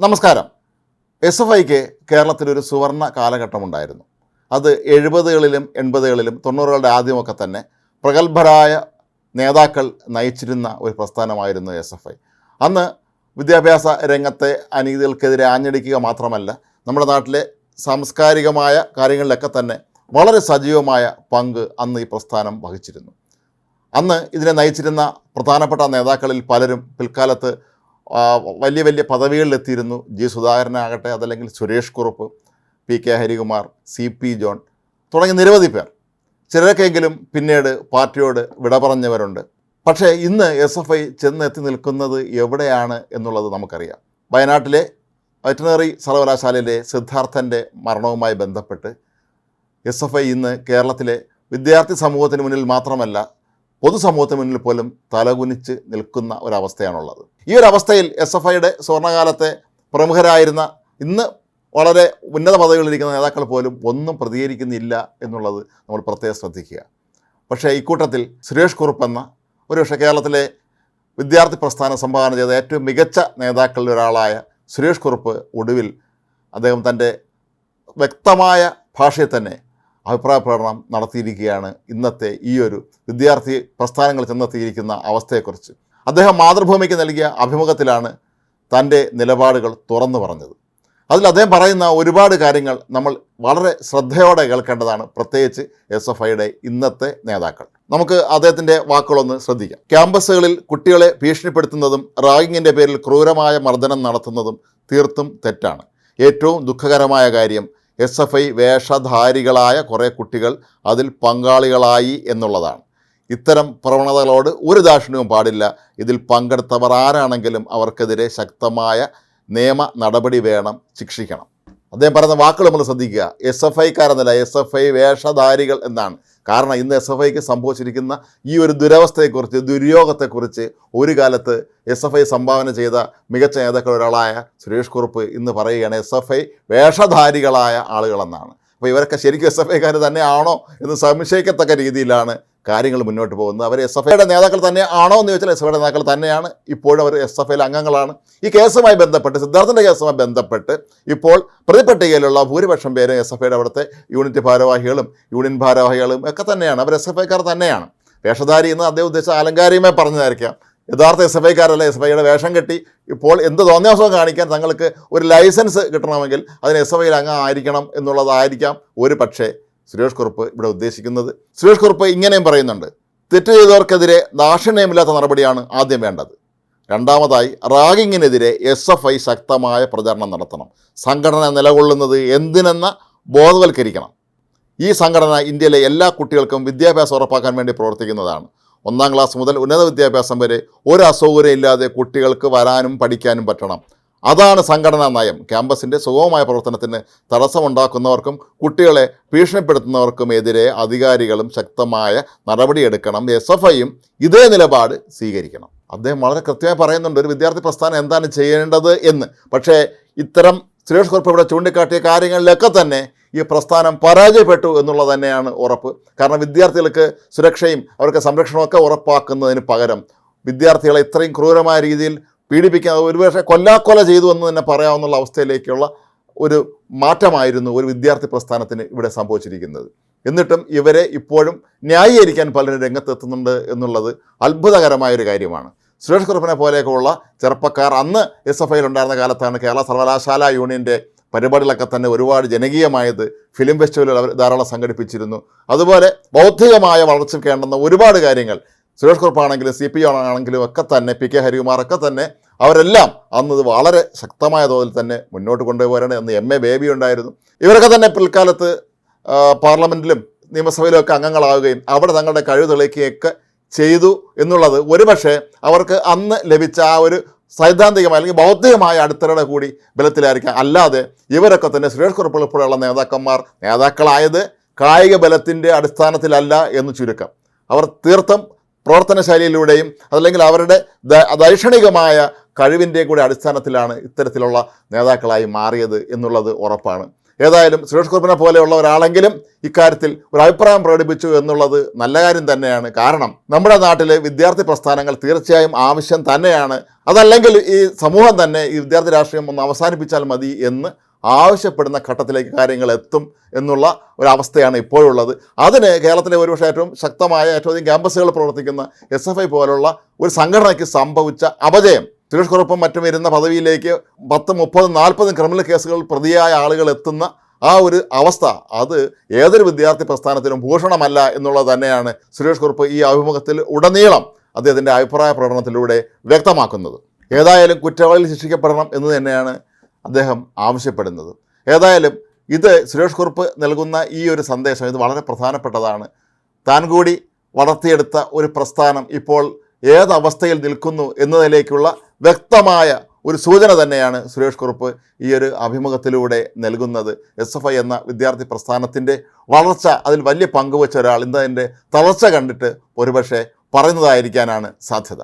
നമസ്കാരം. S F ഐക്ക് കേരളത്തിലൊരു സുവർണ കാലഘട്ടമുണ്ടായിരുന്നു. അത് എഴുപതുകളിലും എൺപതുകളിലും തൊണ്ണൂറുകളുടെ ആദ്യമൊക്കെ തന്നെ പ്രഗത്ഭരായ നേതാക്കൾ നയിച്ചിരുന്ന ഒരു പ്രസ്ഥാനമായിരുന്നു എസ് എഫ് ഐ. അന്ന് വിദ്യാഭ്യാസ രംഗത്തെ അനീതികൾക്കെതിരെ ആഞ്ഞടിക്കുക മാത്രമല്ല നമ്മുടെ നാട്ടിലെ സാംസ്കാരികമായ കാര്യങ്ങളിലൊക്കെ തന്നെ വളരെ സജീവമായ പങ്ക് അന്ന് ഈ പ്രസ്ഥാനം വഹിച്ചിരുന്നു. അന്ന് ഇതിനെ നയിച്ചിരുന്ന പ്രധാനപ്പെട്ട നേതാക്കളിൽ പലരും പിൽക്കാലത്ത് വലിയ വലിയ പദവികളിലെത്തിയിരുന്നു. ജി സുധാകരനാകട്ടെ അതല്ലെങ്കിൽ Suresh Kurup P K Harikumar C P John തുടങ്ങിയ നിരവധി പേർ. ചിലരൊക്കെയെങ്കിലും പിന്നീട് പാർട്ടിയോട് വിട പറഞ്ഞവരുണ്ട്. പക്ഷേ ഇന്ന് എസ് എഫ് ഐ ചെന്നെത്തി നിൽക്കുന്നത് എവിടെയാണ് എന്നുള്ളത് നമുക്കറിയാം. വയനാട്ടിലെ വെറ്റിനറി സർവകലാശാലയിലെ സിദ്ധാർത്ഥന്റെ മരണവുമായി ബന്ധപ്പെട്ട് എസ് എഫ് ഐ ഇന്ന് കേരളത്തിലെ വിദ്യാർത്ഥി സമൂഹത്തിന് മുന്നിൽ മാത്രമല്ല പൊതുസമൂഹത്തിന് മുന്നിൽ പോലും തലകുനിച്ച് നിൽക്കുന്ന ഒരവസ്ഥയാണുള്ളത്. ഈ ഒരു അവസ്ഥയിൽ എസ് എഫ് ഐയുടെ സ്വർണകാലത്തെ പ്രമുഖരായിരുന്ന ഇന്ന് വളരെ ഉന്നത പദവികളിലിരിക്കുന്ന നേതാക്കൾ പോലും ഒന്നും പ്രതികരിക്കുന്നില്ല എന്നുള്ളത് നമ്മൾ പ്രത്യേകം ശ്രദ്ധിക്കുക. പക്ഷേ ഇക്കൂട്ടത്തിൽ സുരേഷ് കുറുപ്പ് എന്ന ഒരുപക്ഷെ കേരളത്തിലെ വിദ്യാർത്ഥി പ്രസ്ഥാനം സംഭാവന ചെയ്ത ഏറ്റവും മികച്ച നേതാക്കളിൽ ഒരാളായ സുരേഷ് കുറുപ്പ് ഒടുവിൽ അദ്ദേഹം തന്റെ വ്യക്തമായ ഭാഷയിൽ തന്നെ അഭിപ്രായ പ്രകടനം നടത്തിയിരിക്കുകയാണ് ഇന്നത്തെ ഈ ഒരു വിദ്യാർത്ഥി പ്രസ്ഥാനങ്ങൾ ചെന്നെത്തിയിരിക്കുന്ന അവസ്ഥയെക്കുറിച്ച്. അദ്ദേഹം മാതൃഭൂമിക്ക് നൽകിയ അഭിമുഖത്തിലാണ് തന്റെ നിലപാടുകൾ തുറന്നു പറഞ്ഞത്. അതിൽ അദ്ദേഹം പറയുന്ന ഒരുപാട് കാര്യങ്ങൾ നമ്മൾ വളരെ ശ്രദ്ധയോടെ കേൾക്കേണ്ടതാണ്. പ്രത്യേകിച്ച് എസ് എഫ് ഐയുടെ ഇന്നത്തെ നേതാക്കൾ. നമുക്ക് അദ്ദേഹത്തിന്റെ വാക്കുകളൊന്ന് ശ്രദ്ധിക്കാം. ക്യാമ്പസുകളിൽ കുട്ടികളെ ഭീഷണിപ്പെടുത്തുന്നതും റാഗിങ്ങിന്റെ പേരിൽ ക്രൂരമായ മർദ്ദനം നടത്തുന്നതും തീർത്തും തെറ്റാണ്. ഏറ്റവും ദുഃഖകരമായ കാര്യം എസ് എഫ് ഐ വേഷധാരികളായ കുറേ കുട്ടികൾ അതിൽ പങ്കാളികളായി എന്നുള്ളതാണ്. ഇത്തരം പ്രവണതകളോട് ഒരു ദാക്ഷിണ്യവും പാടില്ല. ഇതിൽ പങ്കെടുത്തവർ ആരാണെങ്കിലും അവർക്കെതിരെ ശക്തമായ നിയമ നടപടി വേണം ശിക്ഷിക്കണം. അദ്ദേഹം പറയുന്ന വാക്കുകൾ നമ്മൾ ശ്രദ്ധിക്കുക. എസ് എഫ് ഐക്കാരെന്നല്ല എസ് എഫ് ഐ വേഷധാരികൾ എന്നാണ്. കാരണം ഇന്ന് എസ് എഫ് ഐക്ക് സംഭവിച്ചിരിക്കുന്ന ഈ ഒരു ദുരവസ്ഥയെക്കുറിച്ച് ദുര്യോഗത്തെക്കുറിച്ച് ഒരു കാലത്ത് എസ് എഫ് ഐ സംഭാവന ചെയ്ത മികച്ച നേതാക്കൾ ഒരാളായ സുരേഷ് കുറുപ്പ് ഇന്ന് പറയുകയാണ് എസ് എഫ് ഐ വേഷധാരികളായ ആളുകളെന്നാണ്. അപ്പോൾ ഇവരൊക്കെ ശരിക്കും എസ് എഫ് ഐക്കാർ തന്നെയാണോ എന്ന് സംശയിക്കത്തക്ക രീതിയിലാണ് കാര്യങ്ങൾ മുന്നോട്ട് പോകുന്നത്. അവർ എസ് എഫ് ഐയുടെ നേതാക്കൾ തന്നെ ആണോ എന്ന് ചോദിച്ചാൽ എസ് എഫ് ഐയുടെ നേതാക്കൾ തന്നെയാണ്. ഇപ്പോഴും അവർ എസ് എഫ് ഐയിലെ അംഗങ്ങളാണ്. ഈ കേസുമായി ബന്ധപ്പെട്ട് സിദ്ധാർത്ഥന്റെ കേസുമായി ബന്ധപ്പെട്ട് ഇപ്പോൾ പ്രതിപട്ടികയിലുള്ള ഭൂരിപക്ഷം പേരും എസ് എഫ് ഐയുടെ അവിടുത്തെ യൂണിറ്റ് ഭാരവാഹികളും യൂണിയൻ ഭാരവാഹികളും ഒക്കെ തന്നെയാണ്. അവർ എസ് എഫ് ഐക്കാർ തന്നെയാണ്. വേഷധാരി എന്ന് അദ്ദേഹം ഉദ്ദേശിച്ച ആലങ്കാരികമായി പറഞ്ഞതായിരിക്കാം. യഥാർത്ഥ എസ് എഫ് ഐക്കാരല്ല എസ് എഫ് ഐയുടെ വേഷം കെട്ടി ഇപ്പോൾ എന്ത് തോന്നിയാസവും കാണിക്കാൻ തങ്ങൾക്ക് ഒരു ലൈസൻസ് കിട്ടണമെങ്കിൽ അതിന് എസ് എഫ് ഐയിൽ അംഗമായിരിക്കണം എന്നുള്ളതായിരിക്കാം ഒരു പക്ഷേ സുരേഷ് കുറുപ്പ് ഇവിടെ ഉദ്ദേശിക്കുന്നത്. സുരേഷ് കുറുപ്പ് ഇങ്ങനെയും പറയുന്നുണ്ട്. തെറ്റ് ചെയ്തവർക്കെതിരെ ദാക്ഷിണ്യമില്ലാത്ത നടപടിയാണ് ആദ്യം വേണ്ടത്. രണ്ടാമതായി റാഗിങ്ങിനെതിരെ എസ് എഫ് ഐ ശക്തമായ പ്രചാരണം നടത്തണം. സംഘടന നിലകൊള്ളുന്നത് എന്തിനെന്ന ബോധവൽക്കരിക്കണം. ഈ സംഘടന ഇന്ത്യയിലെ എല്ലാ കുട്ടികൾക്കും വിദ്യാഭ്യാസം ഉറപ്പാക്കാൻ വേണ്ടി പ്രവർത്തിക്കുന്നതാണ്. ഒന്നാം ക്ലാസ് മുതൽ ഉന്നത വിദ്യാഭ്യാസം വരെ ഒരു അസൗകര്യം ഇല്ലാതെ കുട്ടികൾക്ക് വരാനും പഠിക്കാനും പറ്റണം. അതാണ് സംഘടനാ നയം. ക്യാമ്പസിന്റെ സുഗമമായ പ്രവർത്തനത്തിന് തടസ്സമുണ്ടാക്കുന്നവർക്കും കുട്ടികളെ ഭീഷണിപ്പെടുത്തുന്നവർക്കും എതിരെ അധികാരികളും ശക്തമായ നടപടിയെടുക്കണം എസ് എഫ് ഐയും ഇതേ നിലപാട് സ്വീകരിക്കണം. അദ്ദേഹം വളരെ കൃത്യമായി പറയുന്നുണ്ട് ഒരു വിദ്യാർത്ഥി പ്രസ്ഥാനം എന്താണ് ചെയ്യേണ്ടത് എന്ന്. പക്ഷേ ഇത്തരം സുരേഷ് കുറുപ്പ് ഇവിടെ ചൂണ്ടിക്കാട്ടിയ കാര്യങ്ങളിലൊക്കെ തന്നെ ഈ പ്രസ്ഥാനം പരാജയപ്പെട്ടു എന്നുള്ളത് തന്നെയാണ് ഉറപ്പ്. കാരണം വിദ്യാർത്ഥികൾക്ക് സുരക്ഷയും അവർക്ക് സംരക്ഷണവും ഒക്കെ ഉറപ്പാക്കുന്നതിന് പകരം വിദ്യാർത്ഥികളെ ഇത്രയും ക്രൂരമായ രീതിയിൽ പീഡിപ്പിക്കാൻ ഒരുപക്ഷെ കൊല്ലാക്കൊല ചെയ്തു എന്ന് തന്നെ പറയാവുന്ന അവസ്ഥയിലേക്കുള്ള ഒരു മാറ്റമായിരുന്നു ഒരു വിദ്യാർത്ഥി പ്രസ്ഥാനത്തിന് ഇവിടെ സംഭവിച്ചിരിക്കുന്നത്. എന്നിട്ടും ഇവരെ ഇപ്പോഴും ന്യായീകരിക്കാൻ പലരും രംഗത്തെത്തുന്നുണ്ട് എന്നുള്ളത് അത്ഭുതകരമായൊരു കാര്യമാണ്. സുരേഷ് കുറുപ്പിനെ പോലെയൊക്കെയുള്ള ചെറുപ്പക്കാർ അന്ന് എസ് എഫ് ഐയിൽ ഉണ്ടായിരുന്ന കാലത്താണ് കേരള സർവകലാശാല യൂണിയന്റെ പരിപാടികളൊക്കെ തന്നെ ഒരുപാട് ജനകീയമായത്. ഫിലിം ഫെസ്റ്റിവലുകൾ അവർ ധാരാളം സംഘടിപ്പിച്ചിരുന്നു. അതുപോലെ ബൗദ്ധികമായ വളർച്ചയ്ക്ക് വേണ്ടുന്ന ഒരുപാട് കാര്യങ്ങൾ സുരേഷ് കുറുപ്പാണെങ്കിലും സി പി ആണെങ്കിലും ഒക്കെ തന്നെ പി കെ ഹരികുമാർ ഒക്കെ തന്നെ അവരെല്ലാം അന്ന് ഇത് വളരെ ശക്തമായ തോതിൽ തന്നെ മുന്നോട്ട് കൊണ്ടുപോകാനാണ് അന്ന് എം എ ബേബി ഉണ്ടായിരുന്നു. ഇവരൊക്കെ തന്നെ പിൽക്കാലത്ത് പാർലമെന്റിലും നിയമസഭയിലും ഒക്കെ അംഗങ്ങളാവുകയും അവിടെ തങ്ങളുടെ കഴിവ് തെളിയിക്കുകയൊക്കെ ചെയ്തു എന്നുള്ളത്. ഒരുപക്ഷെ അവർക്ക് അന്ന് ലഭിച്ച ആ ഒരു സൈദ്ധാന്തികമായ അല്ലെങ്കിൽ ബൗദ്ധികമായ അടിത്തറയുടെ കൂടി ബലത്തിലായിരിക്കാം. അല്ലാതെ ഇവരൊക്കെ തന്നെ സുരേഷ് കുറുപ്പ് ഉൾപ്പെടെയുള്ള നേതാക്കന്മാർ നേതാക്കളായത് കായിക ബലത്തിന്റെ അടിസ്ഥാനത്തിലല്ല എന്ന് ചുരുക്കം. അവർ തീർത്ഥം പ്രവർത്തന പ്രവർത്തനശൈലിയിലൂടെയും അതല്ലെങ്കിൽ അവരുടെ ദൈക്ഷണികമായ കഴിവിന്റെ കൂടെ അടിസ്ഥാനത്തിലാണ് ഇത്തരത്തിലുള്ള നേതാക്കളായി മാറിയത് എന്നുള്ളത് ഉറപ്പാണ്. ഏതായാലും സുരേഷ് കുറുപ്പിനെ പോലെയുള്ള ഒരാളെങ്കിലും ഇക്കാര്യത്തിൽ ഒരു അഭിപ്രായം പ്രകടിപ്പിച്ചു എന്നുള്ളത് നല്ല കാര്യം തന്നെയാണ്. കാരണം നമ്മുടെ നാട്ടിലെ വിദ്യാർത്ഥി പ്രസ്ഥാനങ്ങൾ തീർച്ചയായും ആവശ്യം തന്നെയാണ്. അതല്ലെങ്കിൽ ഈ സമൂഹം തന്നെ ഈ വിദ്യാർത്ഥി രാഷ്ട്രീയം ഒന്ന് അവസാനിപ്പിച്ചാൽ മതി എന്ന് ആവശ്യപ്പെടുന്ന ഘട്ടത്തിലേക്ക് കാര്യങ്ങൾ എത്തും എന്നുള്ള ഒരവസ്ഥയാണ് ഇപ്പോഴുള്ളത്. അതിന് കേരളത്തിലെ ഒരുപക്ഷെ ഏറ്റവും ശക്തമായ ഏറ്റവും അധികം ക്യാമ്പസുകൾ പ്രവർത്തിക്കുന്ന എസ് എഫ് ഐ പോലുള്ള ഒരു സംഘടനയ്ക്ക് സംഭവിച്ച അപജയം സുരേഷ് കുറുപ്പും മറ്റും വരുന്ന പദവിയിലേക്ക് പത്ത് മുപ്പതും നാൽപ്പതും ക്രിമിനൽ കേസുകൾ പ്രതിയായ ആളുകൾ എത്തുന്ന ആ ഒരു അവസ്ഥ അത് ഏതൊരു വിദ്യാർത്ഥി പ്രസ്ഥാനത്തിനും ഭൂഷണമല്ല എന്നുള്ളത് തന്നെയാണ് സുരേഷ് കുറുപ്പ് ഈ അഭിമുഖത്തിൽ ഉടനീളം അദ്ദേഹത്തിന്റെ അഭിപ്രായ പ്രകടനത്തിലൂടെ വ്യക്തമാക്കുന്നത്. ഏതായാലും കുറ്റവാളികൾ ശിക്ഷിക്കപ്പെടണം എന്ന് തന്നെയാണ് അദ്ദേഹം ആവശ്യപ്പെടുന്നത്. ഏതായാലും ഇത് സുരേഷ് കുറുപ്പ് നൽകുന്ന ഈ ഒരു സന്ദേശം ഇത് വളരെ പ്രധാനപ്പെട്ടതാണ്. താൻ കൂടി വളർത്തിയെടുത്ത ഒരു പ്രസ്ഥാനം ഇപ്പോൾ ഏതവസ്ഥയിൽ നിൽക്കുന്നു എന്നതിലേക്കുള്ള വ്യക്തമായ ഒരു സൂചന തന്നെയാണ് സുരേഷ് കുറുപ്പ് ഈ ഒരു അഭിമുഖത്തിലൂടെ നൽകുന്നത്. എസ് എഫ് ഐ എന്ന വിദ്യാർത്ഥി പ്രസ്ഥാനത്തിന്റെ വളർച്ച അതിൽ വലിയ പങ്കുവച്ച ഒരാൾ. ഇന്നതിന്റെ തളർച്ച കണ്ടിട്ട് ഒരുപക്ഷെ പറയുന്നതായിരിക്കാനാണ് സാധ്യത.